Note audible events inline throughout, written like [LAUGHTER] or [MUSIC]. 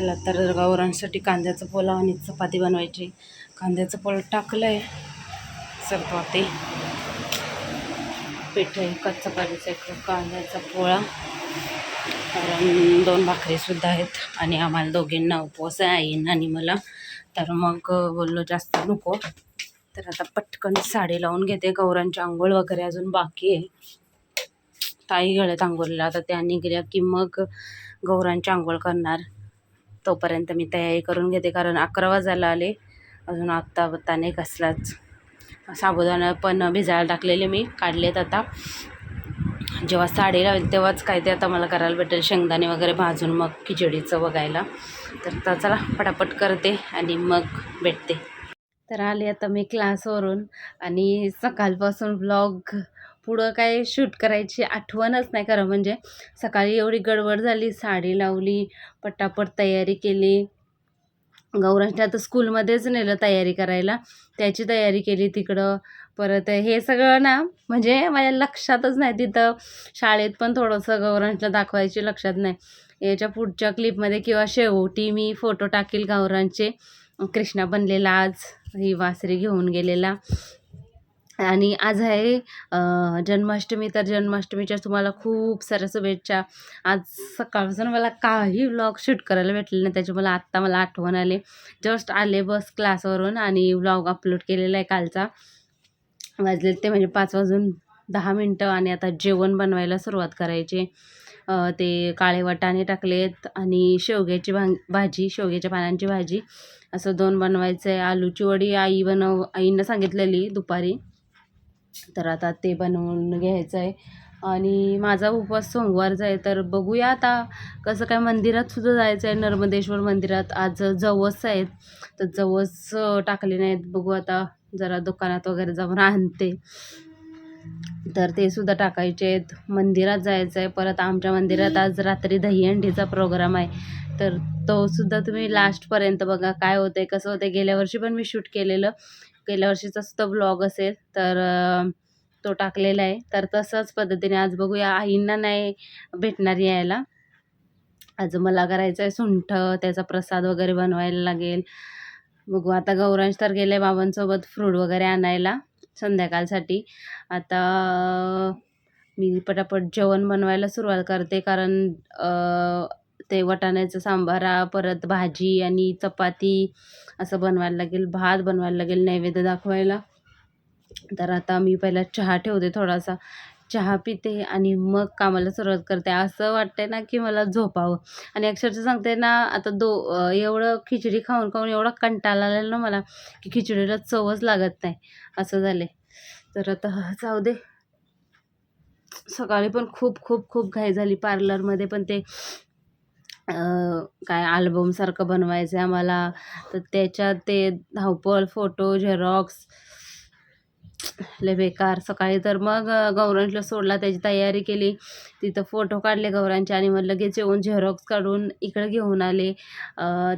चला तर गावरांसाठी कांद्याचं पोलाव आणि चपाती बनवायची. कांद्याचं पोळं टाकलं आहे चपाती. पीठ आहे का चपातीचा एक कांद्याचा पोळा. कारण दोन भाकरीसुद्धा आहेत आणि आम्हाला दोघींना उपवास आहे आईन आणि मला. तर मग बोललो जास्त नको. तर आता पटकन साडी लावून घेते. गौरांची आंघोळ वगैरे अजून बाकी आहे. ताई गळ्यात आंघोळीला आता त्या निघल्या की मग गौरांची आंघोळ करणार. तोपर्यंत मी तयारी करून घेते कारण अकरा वाजायला आले. अजून आत्ता बत्ता नाही कसलाच साबुदाणा पण भिजायला टाकलेले मी काढलेत आता. जेव्हा साडी लावेल तेव्हाच काय ते आता मला करायला भेटेल. शेंगदाणे वगैरे भाजून मग खिचडीचं बघायला. तर आता चला पटापट करते आणि मग भेटते. तर आले आता मी क्लासवरून आणि सकाळपासून ब्लॉग पुढं काय शूट करायची आठवणच नाही खरं. म्हणजे सकाळी एवढी गडबड झाली साडी लावली पटापट तयारी केली. गौरांच्या आता स्कूलमध्येच नेलं तयारी करायला. त्याची तयारी केली तिकडं. परत हे सगळं ना म्हणजे माझ्या लक्षातच नाही तिथं. शाळेत पण थोडंसं गौरांच्या दाखवायची लक्षात नाही. याच्या पुढच्या क्लिपमध्ये किंवा शेवटी मी फोटो टाकील गौरांचे. कृष्णा बनलेला आज ही वासरी घेऊन गेलेला. आणि आज आहे जन्माष्टमी. तर जन्माष्टमीच्या तुम्हाला खूप साऱ्या शुभेच्छा. आज सकाळपासून मला काही व्लॉग शूट करायला भेटले नाही. त्याची मला आत्ता मला आठवण आले. जस्ट आले बस क्लासवरून आणि व्लॉग अपलोड केलेला आहे कालचा. वाजले ते म्हणजे पाच वाजून दहा मिनटं आणि आता जेवण बनवायला सुरुवात करायची. ते काळे वाटाणे टाकलेत आणि शेवग्याची भां भाजी शेवग्याच्या पानांची भाजी. असं दोन बनवायचं आहे आलूची वडी आई बनव आईनं सांगितलेली दुपारी. तर आता ते बनवून घ्यायचं आहे आणि माझा उपवास सोमवारचा आहे तर बघूया आता कसं काय मंदिरात सुद्धा जायचं आहे नर्मदेश्वर मंदिरात आज जवस आहेत. तर जवस टाकले नाहीत. बघू आता जरा दुकानात वगैरे जाऊन आणते. तर ते सुद्धा टाकायचे आहेत. मंदिरात जायचं आहे परत आमच्या मंदिरात आज रात्री दहीहंडीचा प्रोग्राम आहे. तर तो सुद्धा तुम्ही लास्टपर्यंत बघा. काय होतं आहे कसं होतं आहे गेल्या वर्षी पण मी शूट केलेलं. गेल्या वर्षीचा सुद्धा ब्लॉग असेल तर तो टाकलेला आहे. तर तसंच पद्धतीने आज बघूया आईंना नाही भेटणार यायला. आज मला करायचं आहे सुंठ त्याचा प्रसाद वगैरे बनवायला लागेल. बघू आता गौरांश तर गेले बाबांसोबत फ्रूट वगैरे आणायला संध्याकाळसाठी. आता मी पटापट जेवण बनवायला सुरुवात करते कारण ते वटाण्याचं सांबारा परत भाजी आणि चपाती असं बनवायला लागेल भात बनवायला लागेल नैवेद्य दाखवायला. तर आता मी पहिला चहा ठेवते थोडासा. चहा पिते आणि मग कामाला सुरुवात करते. असं वाटतंय ना की मला झोपावं. आणि अक्षरशः सांगते ना आता दो एवढं खिचडी खाऊन खाऊन एवढा कंटाळा आलेला ना मला की खिचडीला चवच लागत नाही. असं झाले तर आता जाऊ दे. सकाळी पण खूप खूप खूप घाई झाली. पार्लरमध्ये पण ते काय आल्बमसारखं बनवायचं आहे आम्हाला. तर त्याच्यात ते धावपळ फोटो झेरॉक्स लय बेकार. सकाळी तर मग गौरांशला सोडला त्याची तयारी केली. तिथं फोटो काढले गौरांचे आणि मग लगेच येऊन झेरॉक्स काढून इकडं घेऊन आले.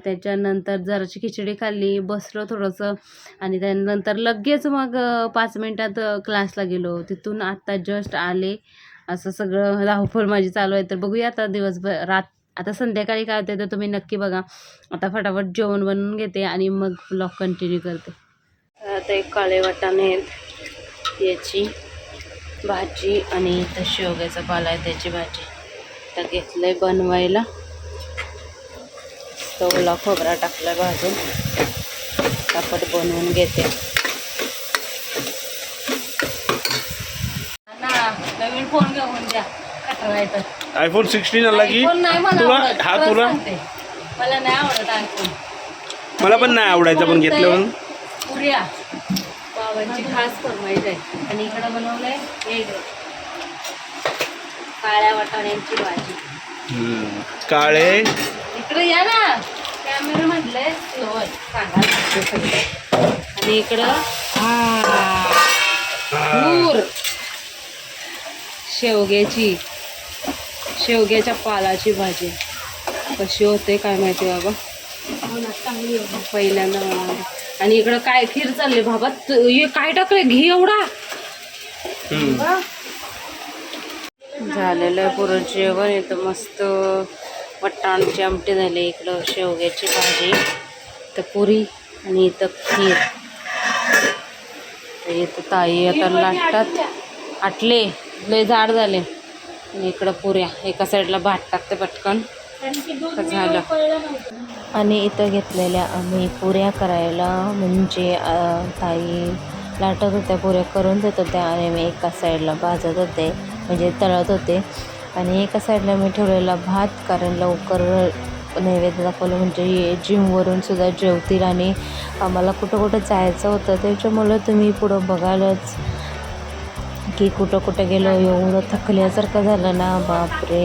त्याच्यानंतर जराशी खिचडी खाल्ली बसलो थोडंसं. आणि त्यानंतर लगेच मग पाच मिनटात क्लासला गेलो. तिथून आत्ता जस्ट आले. असं सगळं धावपळ माझी चालू आहे. तर बघूया आता दिवसभर रात आता संध्याकाळी काय होते तर तुम्ही नक्की बघा. आता फटाफट जेवण बनवून घेते आणि मग ब्लॉग कंटिन्यू करते. आता एक काळे वाटाणे आहेत. याची भाजी आणि इथं शेवग्याचा पाला आहे त्याची भाजी. तर घेतलं आहे बनवायला ओला खोबरा टाकला भाजून. फटाफट बनवून घेते. नवीन फोन घेऊन द्या आयफोन. सिक्स्टीन आला की तुला? हा तुला. मला नाही आवडत आयफोन. मला पण नाही आवडायचा पण घेतल्यावर पुऱ्या. बाबांची खास फरमाईश आहे. आणि इकडं बनवलंय. काळ्या वाटाण्यांची भाजी. काळे. इकडे या ना. कॅमेरा म्हटलंय सांगा. आणि इकडं शेवग्याची. शेवग्याच्या पालाची भाजी. कशी होते काय माहिती बाबा? पहिल्यांदा आणि इकडं काय खीर चालले बाबा? हे काय टाकले घी एवढा? झालेलं आहे जेवण. इथं मस्त वटाणाची आमटी झाले इकडं शेवग्याची भाजी. इथं पुरी आणि इथं खीर. इथं ताई आता लाटतात. आटले. लय जाड झाले. आणि इकडं पुऱ्या. एका साईडला भात टाकते पटकन. झालं. आणि इथं घेतलेल्या आम्ही पुऱ्या करायला म्हणजे ताई लाटत होत्या पुऱ्या करून देत होत्या आणि मी एका साईडला भाजत होते म्हणजे तळत होते. आणि एका साईडला मी ठेवलेला भात कारण लवकर नैवेद्य दाखवलं म्हणजे जिमवरून सुद्धा जेवतील आणि आम्हाला कुठं कुठं जायचं होतं त्याच्यामुळं तुम्ही पुढं बघालच. की कुठं कुठं गेलो एवढं थकल्यासारखं झालं ना बापरे.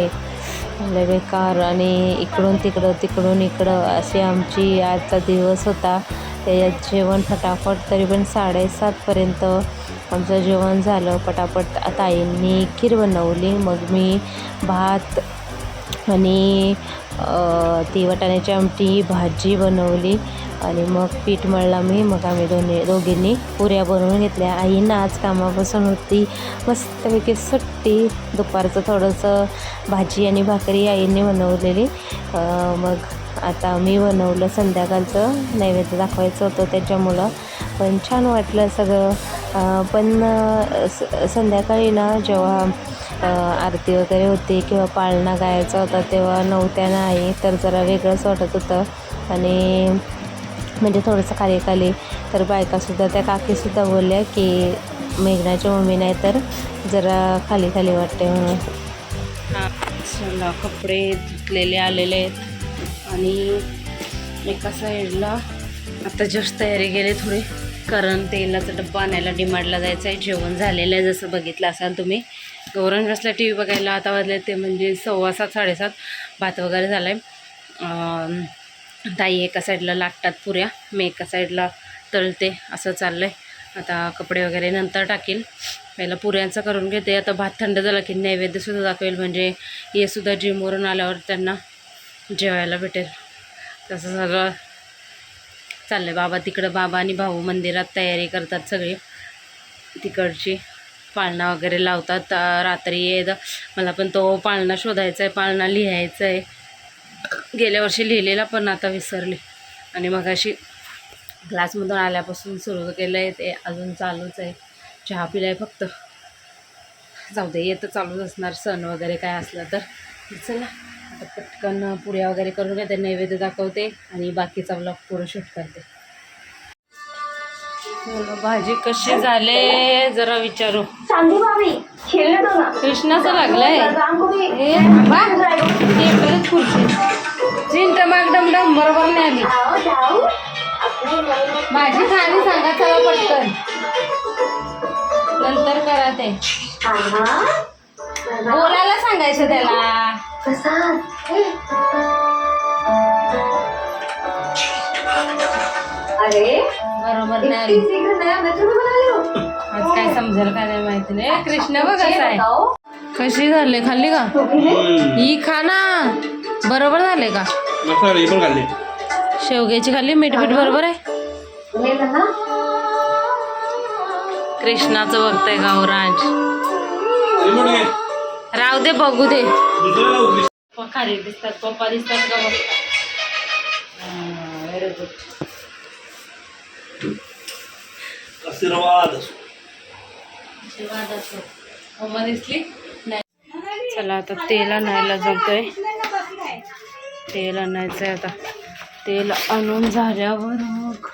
लय बेकार. आणि इकडून तिकडं तिकडून इकडं अशी आमची आजचा दिवस होता. त्याच्यात जेवण फटाफट तरी पण साडेसातपर्यंत आमचं जेवण झालं. पटापट ताईंनी खीर बनवली. मग मी भात आणि ती वाटाण्याची आमटी भाजी बनवली आणि मग पीठ मळला मी. मग आम्ही दोन्ही दोघींनी पुऱ्या बनवून घेतल्या. आईनं आज कामापासून होती. मस्तपैकी सुट्टी दुपारचं थोडंसं भाजी आणि भाकरी आईने बनवलेली. मग आता मी बनवलं संध्याकाळचं. नैवेद्य दाखवायचं होतं त्याच्यामुळं. पण छान वाटलं सगळं. पण स- संध्याकाळी ना जेव्हा आरती वगैरे होती किंवा पाळणा गायचा होता तेव्हा नव्हत्या नाही. तर जरा वेगळंच वाटत होतं. आणि म्हणजे थोडंसं खाली खाली तर बायकासुद्धा त्या काकीसुद्धा बोलल्या की मेघनाची मम्मी नाही तर जरा खाली खाली वाटते म्हणून. चला कपडे धुतलेले आलेले. आहेत आणि एका साईडला आता जस्ट तयारी केली थोडी. कारण तेलाचा डब्बा आणायला डिमांडला जायचं आहे जेवण झालेलं आहे जसं बघितलं असाल तुम्ही. गौरण बसला टी व्ही बघायला आता वाजले ते म्हणजे सव्वा सात साडेसात भात वगैरे झाला आहे ताई एका साईडला लाटतात पुऱ्या मी एका साईडला तळते असं चाललं आहे आता कपडे वगैरे नंतर टाकेल पहिला पुऱ्यांचं करून घेते. आता भात थंड झाला की नैवेद्यसुद्धा दाखवेल. म्हणजे हे सुद्धा जिमवरून आल्यावर त्यांना जेवायला भेटेल. तसं सगळं चाललं आहे बाबा तिकडं बाबा आणि भाऊ मंदिरात तयारी करतात सगळी. तिकडची पाळणा वगैरे लावतात. रात्री येत मला पण तो पाळणा शोधायचा आहे पाळणा लिहायचा आहे गेल्या वर्षी लिहिलेला पण आता विसरले. आणि मग अशी क्लासमधून आल्यापासून सुरू केलं आहे ते अजून चालूच आहे चहा पिलाय फक्त. जाऊ दे येतं चालूच असणार सण वगैरे काय असलं तर. चला आता पटकन पुऱ्या वगैरे करून घेते नैवेद्य दाखवते आणि बाकीचा ब्लॉग पुरं शूट करते. भाजी कशी झाले जरा विचारू. कृष्णाचं लागलंय. एकच खुर्ची. चिंट माग डमडम बरोबर नाही आली. भाजी खाणी सांगा चला पटकन. नंतर करा ते. बोलायला सांगायचं त्याला. अरे बरोबर नाही. आज काय समजेल काय नाही माहिती नाही. कृष्ण बघ ये कसं आहे. बताओ कशी झाले? खाल्ली का? है ही खा ना. बरोबर झाले का? मसाला हे पण खाल्ले. शेवग्याची खाल्ली? मीठ मीठ बरोबर आहे? कृष्णाचं बघतंय गौरांज रिमोट घे. राहू दे बघू दे. पप्पा खाली दिसतात पप्पा दिसतात का बघ? व्हेरी गुड आशीर्वाद मम्मा दिसली नाही. चला आता तेल आणायला जातोय. तेल आणायचं आहे आता. तेल आणून झाल्यावर मग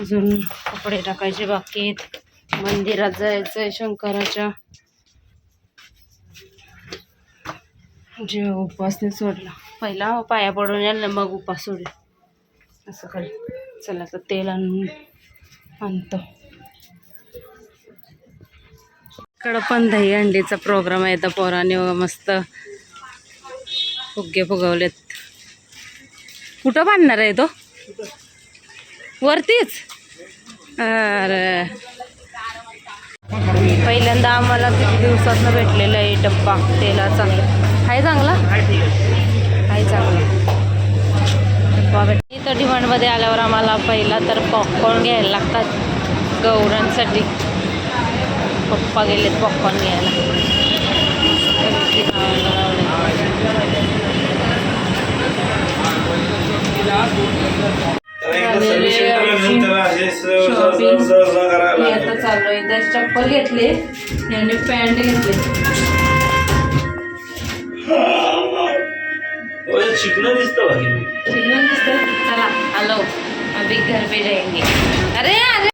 अजून कपडे टाकायचे बाकी आहेत. मंदिरात जायचं आहे शंकराच्या. जे उपासने सोडला. पहिला पाया पडून यायला मग उपास सोडला. असं कर. चला आता तेल आणून आणतो. इकडं पण दही अंडीचा प्रोग्राम आहे. तर पोराने मस्त फुगे फुगवलेत. कुठं बांधणार आहे तो? वरतीच? अरे. पहिल्यांदा आम्हाला किती दिवसातनं भेटलेला आहे डब्बा तेलाचा. चांगला? आहे. चांगला मध्ये आल्यावर आम्हाला पहिला तर पॉपकॉर्न घ्यायला लागतात. गौरांसाठी. पप्पा गेलेत पॉपकॉर्न घ्यायला. आता चालू आहे चप्पल घेतले आणि पॅन्ट घेतले. शिकणं दिसतं बाकी. दिसतं? चला आलो. अभी घर पे अरे अरे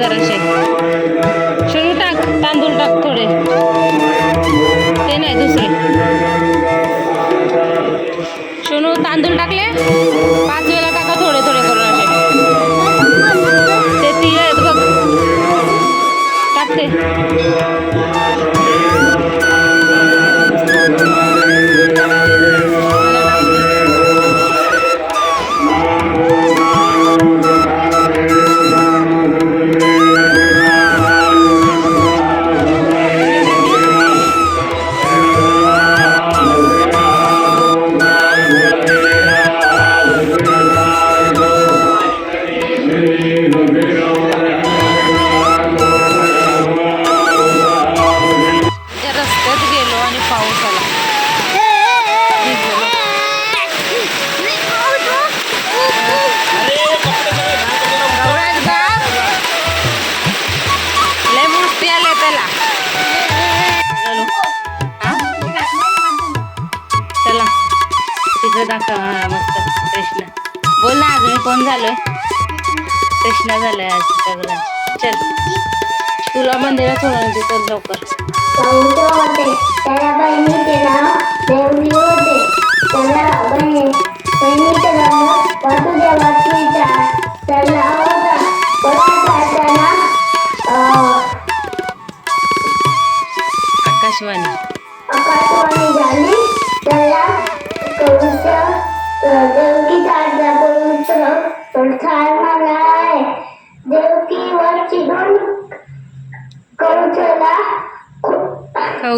বাজার আসে শুরু টাক तांदूळ टाक थोडे ते नाही दुसरे सोनू तांदूळ टाकले पाच वेळा टाका थोडे थोडे करून असे ते तिळ आहेत बघ टाकते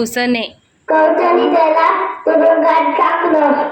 कौसने कौशनी त्याला तुरुंगात टाकलं.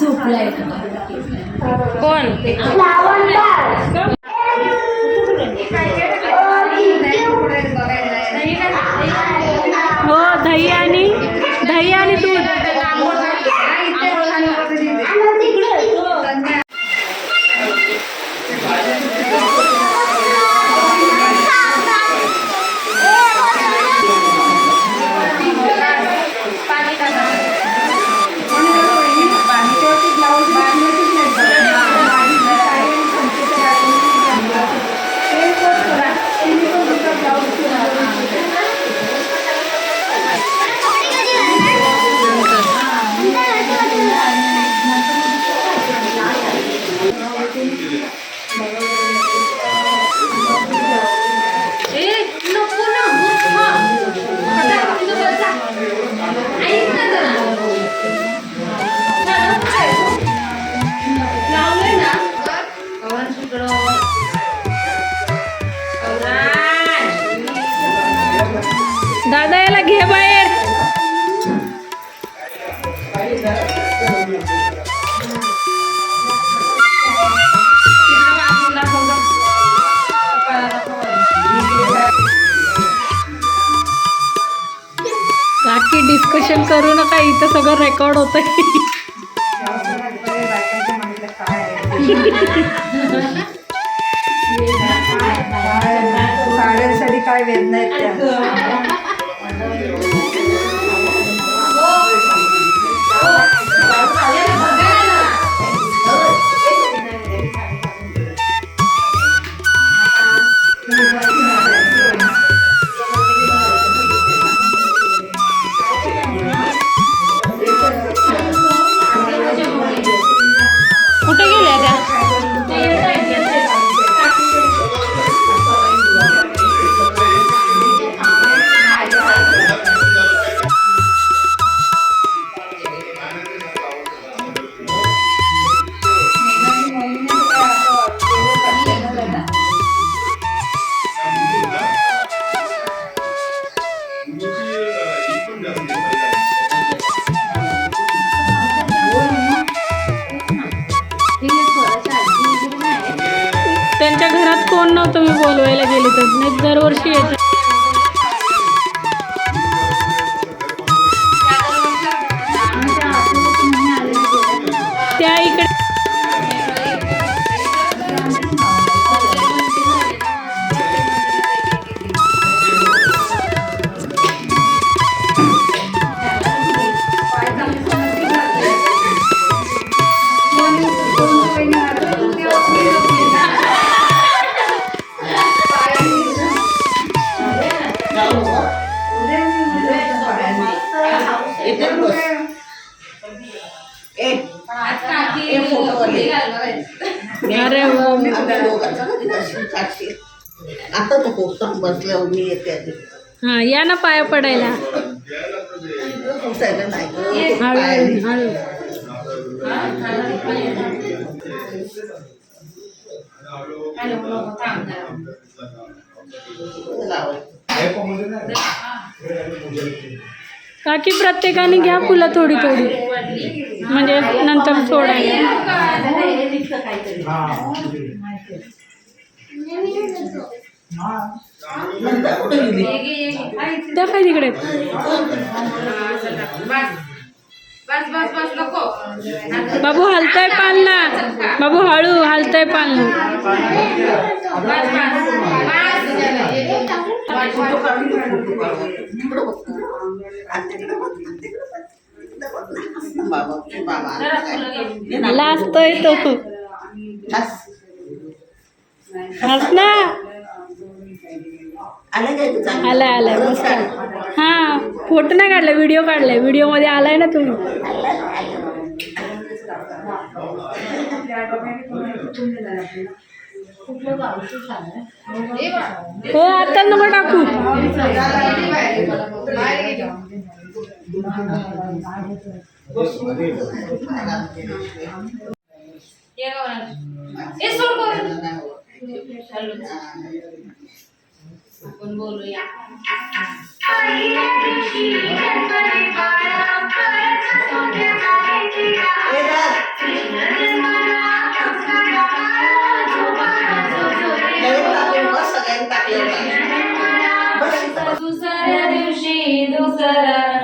झोपलाय. कोण? दादा याला घे बाहेर. बाकी डिस्कशन करू नका इथं सगळं रेकॉर्ड होतंय. [LAUGHS] [LAUGHS] पाया पडायला. बाकी काकी प्रत्येकाने घ्या फुलं थोडी थोडी. म्हणजे नंतर सोडायला दाखाय तिकडे बाबू हलताय पालना बाबू हळू हलताय पालना लाजतोय तो. हसना आलाय आलाय हा हां फोटो नाही काढला व्हिडिओ काढलाय व्हिडिओमध्ये आलाय ना तुम्ही? हो आता नको टाकू. ये आपण बोलूया. दुसऱ्या दिवशी दुसरा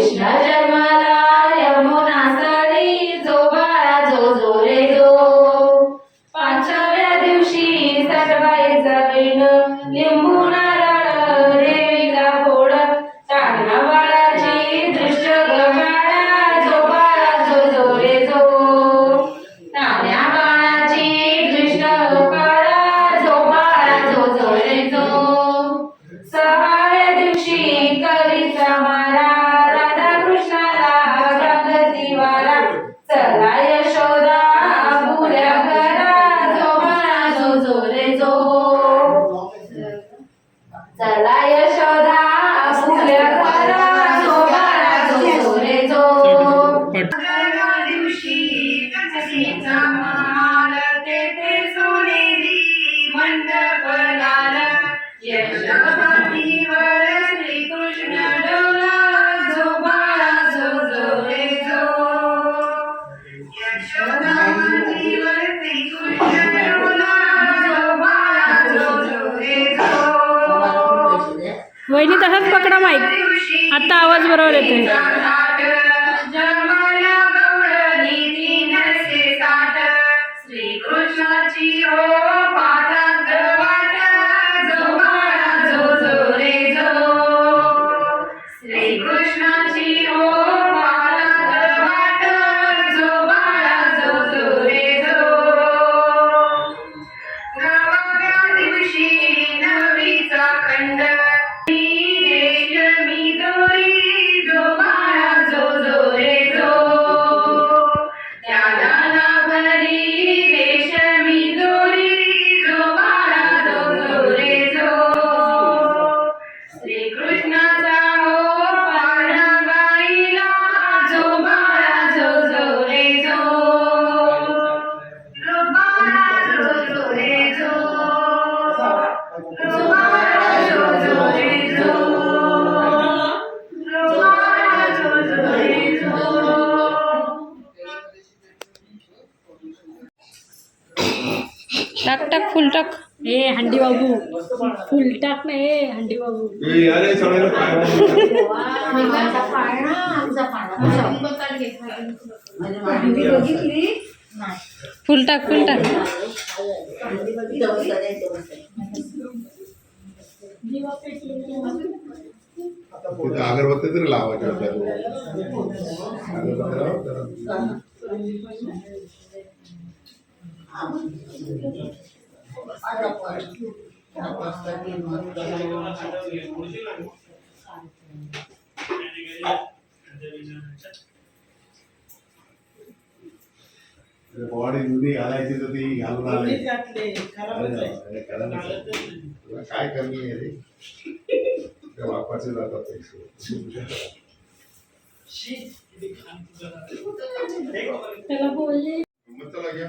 Krishna वहिनी तसाच पकडा माईक. आत्ता आवाज बरोबर येतोय. टाक टाक फुल टाक। ए हंडी बाबू फुल टाक ना ए हंडी बाबू फुल टाक फुल टाक. अगरबत्ती तरी आपल्याला अगरबत्ती लाव जरा. बॉडी जुनी घालायची तर ती घालून आली अरे अरे खरं नाही. तुला काय कमी आहे रे त्या बापाचे जातात पैसे त्याला बोलले मग चला घ्या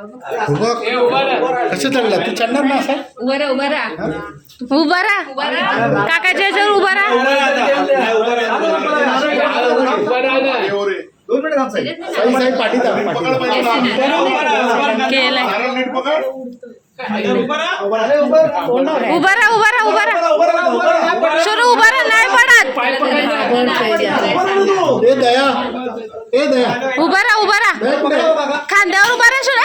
की कसं चढला तू चढणार ना असं उभा उभा राहा काकाच्या याच्यावर उभा राहा. केलंय उभा राहा उभा राहा उभा राहा सुरू उभा राहा नाही पडत ए दया ए दया उभा राहा उभा राहा दया कुठे आहे? खांद्यावर उभा राहा सुरू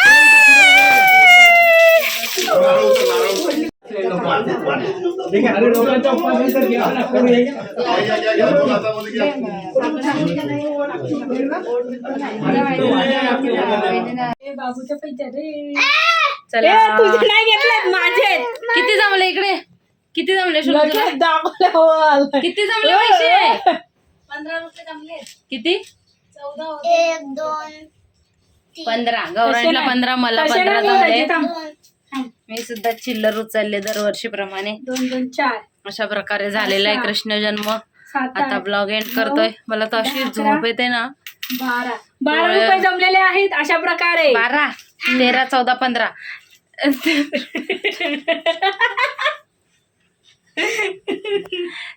नारळ उचल, नारळ उचल. या, या, या, या, दोन हातामध्ये घ्या. बाबूच्या पैसे रे चला. तुझे नाही घेतलेत माझे. किती जमले इकडे? किती जमले शुल्क तुला? किती जमले पैसे? किती? एक दोन पंधरा. गौरांना पंधरा मला पंधरा जमले. मी सुद्धा चिल्लर उचलले दरवर्षीप्रमाणे. दोन दोन चार. अशा प्रकारे झालेला आहे कृष्ण जन्म. सात आता आठ ब्लॉग एंड करतोय. मला तर अशी झोप येते ना. बारा. बारा रुपये जमलेले आहेत अशा प्रकारे. बारा. तेरा चौदा पंधरा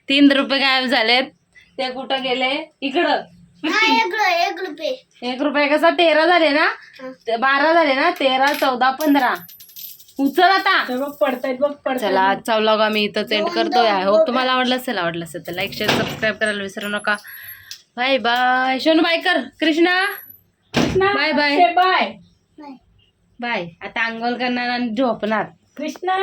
तीन रुपये गायब झालेत. ते कुठं गेले? इकडं. एक रुपये एक रुपये. कसा? तेरा झाले ना? ते बारा झाले ना? तेरा चौदा पंधरा. उचल आता. बघ पडतायत बघ पडतायत. चला आजचा व्लॉग आम्ही. इथंच एंड करतोय. आय होप तुम्हाला आवडलं असेल आवडलं असेल तर लाईक शेअर सबस्क्राईब करायला विसरू नका. बाय बाय शोनू बाय कर. Krishna. Bye bye bye bye आता अंघोळ करणार आणि झोपणार कृष्णा